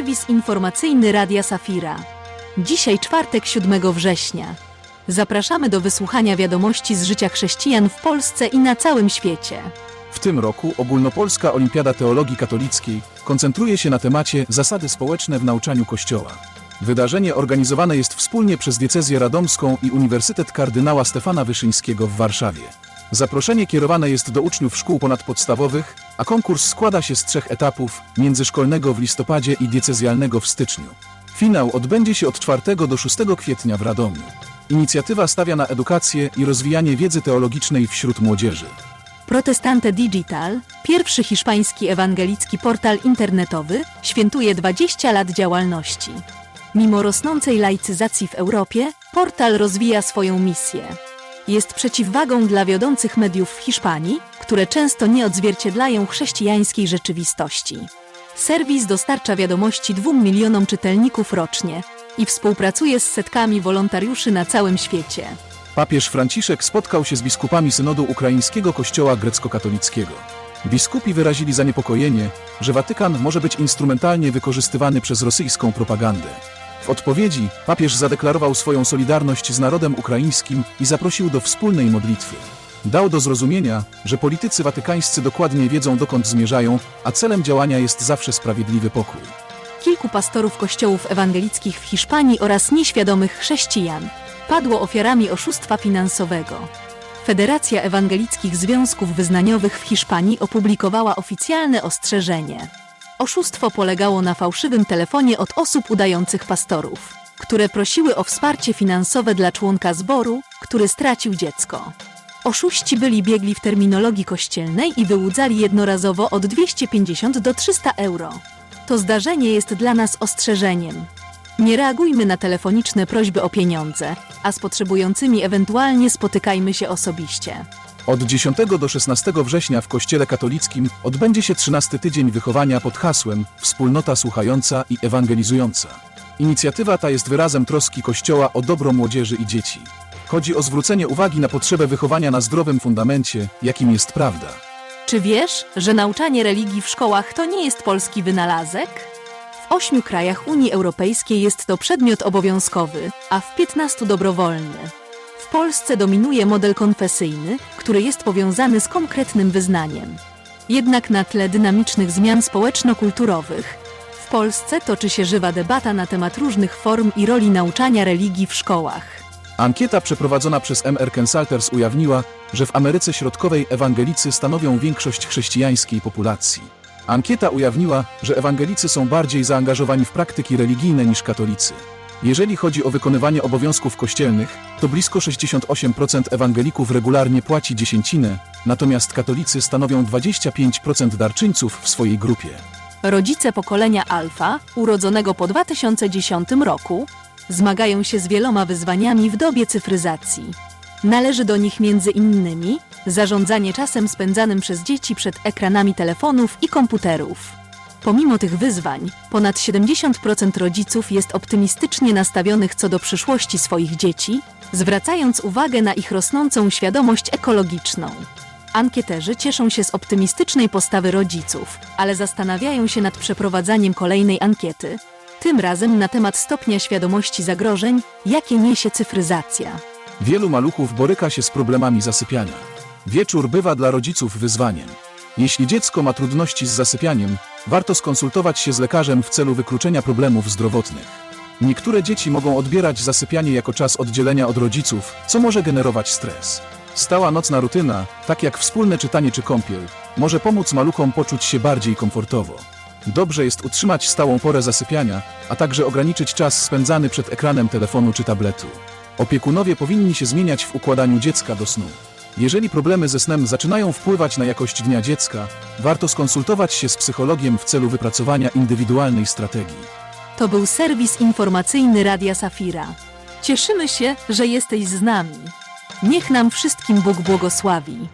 serwis informacyjny Radia Safira. Dzisiaj czwartek 7 września. Zapraszamy do wysłuchania wiadomości z życia chrześcijan w Polsce i na całym świecie. W tym roku Ogólnopolska Olimpiada Teologii Katolickiej koncentruje się na temacie zasady społeczne w nauczaniu Kościoła. Wydarzenie organizowane jest wspólnie przez Diecezję Radomską i Uniwersytet Kardynała Stefana Wyszyńskiego w Warszawie. Zaproszenie kierowane jest do uczniów szkół ponadpodstawowych, a konkurs składa się z trzech etapów międzyszkolnego w listopadzie i diecezjalnego w styczniu. Finał odbędzie się od 4 do 6 kwietnia w Radomiu. Inicjatywa stawia na edukację i rozwijanie wiedzy teologicznej wśród młodzieży. Protestante Digital, pierwszy hiszpański ewangelicki portal internetowy, świętuje 20 lat działalności. Mimo rosnącej laicyzacji w Europie, portal rozwija swoją misję. Jest przeciwwagą dla wiodących mediów w Hiszpanii, które często nie odzwierciedlają chrześcijańskiej rzeczywistości. Serwis dostarcza wiadomości 2 milionom czytelników rocznie i współpracuje z setkami wolontariuszy na całym świecie. Papież Franciszek spotkał się z biskupami synodu ukraińskiego kościoła grecko-katolickiego. Biskupi wyrazili zaniepokojenie, że Watykan może być instrumentalnie wykorzystywany przez rosyjską propagandę. W odpowiedzi papież zadeklarował swoją solidarność z narodem ukraińskim i zaprosił do wspólnej modlitwy. Dał do zrozumienia, że politycy watykańscy dokładnie wiedzą dokąd zmierzają, a celem działania jest zawsze sprawiedliwy pokój. Kilku pastorów kościołów ewangelickich w Hiszpanii oraz nieświadomych chrześcijan padło ofiarami oszustwa finansowego. Federacja Ewangelickich Związków Wyznaniowych w Hiszpanii opublikowała oficjalne ostrzeżenie. Oszustwo polegało na fałszywym telefonie od osób udających pastorów, które prosiły o wsparcie finansowe dla członka zboru, który stracił dziecko. Oszuści byli biegli w terminologii kościelnej i wyłudzali jednorazowo od 250 do 300 euro. To zdarzenie jest dla nas ostrzeżeniem. Nie reagujmy na telefoniczne prośby o pieniądze, a z potrzebującymi ewentualnie spotykajmy się osobiście. Od 10 do 16 września w Kościele Katolickim odbędzie się 13 tydzień wychowania pod hasłem Wspólnota słuchająca i ewangelizująca. Inicjatywa ta jest wyrazem troski Kościoła o dobro młodzieży i dzieci. Chodzi o zwrócenie uwagi na potrzebę wychowania na zdrowym fundamencie, jakim jest prawda. Czy wiesz, że nauczanie religii w szkołach to nie jest polski wynalazek? W ośmiu krajach Unii Europejskiej jest to przedmiot obowiązkowy, a w 15 dobrowolny. W Polsce dominuje model konfesyjny, który jest powiązany z konkretnym wyznaniem. Jednak na tle dynamicznych zmian społeczno-kulturowych, w Polsce toczy się żywa debata na temat różnych form i roli nauczania religii w szkołach. Ankieta przeprowadzona przez MR Consulters ujawniła, że w Ameryce Środkowej ewangelicy stanowią większość chrześcijańskiej populacji. Ankieta ujawniła, że ewangelicy są bardziej zaangażowani w praktyki religijne niż katolicy. Jeżeli chodzi o wykonywanie obowiązków kościelnych, to blisko 68% ewangelików regularnie płaci dziesięcinę, natomiast katolicy stanowią 25% darczyńców w swojej grupie. Rodzice pokolenia Alfa, urodzonego po 2010 roku, zmagają się z wieloma wyzwaniami w dobie cyfryzacji. Należy do nich między innymi zarządzanie czasem spędzanym przez dzieci przed ekranami telefonów i komputerów. Pomimo tych wyzwań, ponad 70% rodziców jest optymistycznie nastawionych co do przyszłości swoich dzieci, zwracając uwagę na ich rosnącą świadomość ekologiczną. Ankieterzy cieszą się z optymistycznej postawy rodziców, ale zastanawiają się nad przeprowadzaniem kolejnej ankiety, tym razem na temat stopnia świadomości zagrożeń, jakie niesie cyfryzacja. Wielu maluchów boryka się z problemami zasypiania. Wieczór bywa dla rodziców wyzwaniem. Jeśli dziecko ma trudności z zasypianiem, warto skonsultować się z lekarzem w celu wykluczenia problemów zdrowotnych. Niektóre dzieci mogą odbierać zasypianie jako czas oddzielenia od rodziców, co może generować stres. Stała nocna rutyna, tak jak wspólne czytanie czy kąpiel, może pomóc maluchom poczuć się bardziej komfortowo. Dobrze jest utrzymać stałą porę zasypiania, a także ograniczyć czas spędzany przed ekranem telefonu czy tabletu. Opiekunowie powinni się zmieniać w układaniu dziecka do snu. Jeżeli problemy ze snem zaczynają wpływać na jakość dnia dziecka, warto skonsultować się z psychologiem w celu wypracowania indywidualnej strategii. To był serwis informacyjny Radia Safira. Cieszymy się, że jesteś z nami. Niech nam wszystkim Bóg błogosławi.